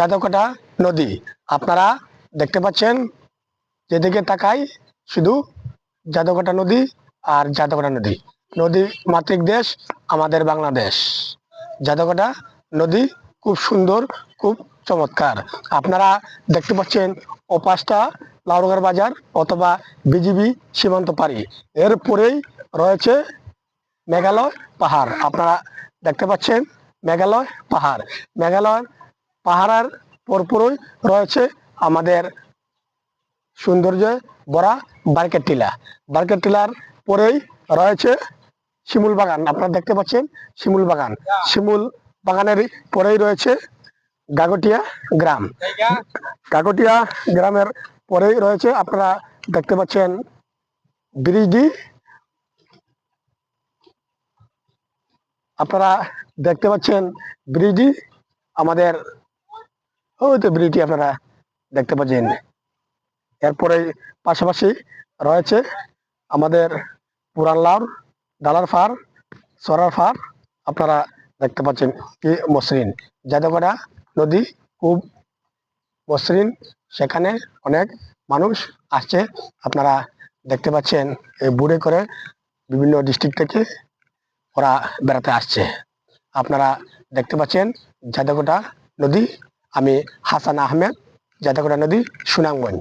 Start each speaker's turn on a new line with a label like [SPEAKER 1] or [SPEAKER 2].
[SPEAKER 1] জাদকটা নদী। আপনারা দেখতে পাচ্ছেন, যেদিকে তাকাই শুধু জাদকটা নদী আর জাদকটা নদী। নদী মাতৃক দেশ, আমাদের বাংলাদেশ। জাদকটা নদী খুব সুন্দর, খুব চমৎকার। আপনারা দেখতে পাচ্ছেন ও পাঁচটা লাউরগার বাজার অথবা বিজিবি সীমান্ত পাড়ি। এরপরেই রয়েছে মেঘালয় পাহাড়। আপনারা দেখতে পাচ্ছেন মেঘালয় পাহাড়। মেঘালয় পাহাড়ের পরপরই রয়েছে আমাদের সৌন্দর্যে ভরা বারকেট টিলা। বারকেট টিলার পরেই রয়েছে শিমুল বাগান। আপনারা দেখতে পাচ্ছেন শিমুল বাগান। শিমুল বাগানের পরেই রয়েছে গাগটিয়া গ্রাম। গাগটিয়া গ্রামের পরেই রয়েছে আপনারা দেখতে পাচ্ছেন ব্রিজডি আপনারা দেখতে পাচ্ছেন ব্রিজডি আমাদের ওই তো ব্রিজটি আপনারা দেখতে পাচ্ছেন। এরপরে পাশাপাশি রয়েছে আমাদের পুরান লাউর, ডালার ফার, সরার ফার, আপনারা দেখতে পাচ্ছেন কি মসৃণ। যাদবরা নদী খুব মসৃণ, সেখানে অনেক মানুষ আসছে, আপনারা দেখতে পাচ্ছেন এই বুড়ে করে বিভিন্ন ডিস্ট্রিক্ট থেকে ওরা বেড়াতে আসছে। আপনারা দেখতে পাচ্ছেন জাদাকোটা নদী আমি হাসান আহমেদ জাদাকোটা নদী সুনামগঞ্জ।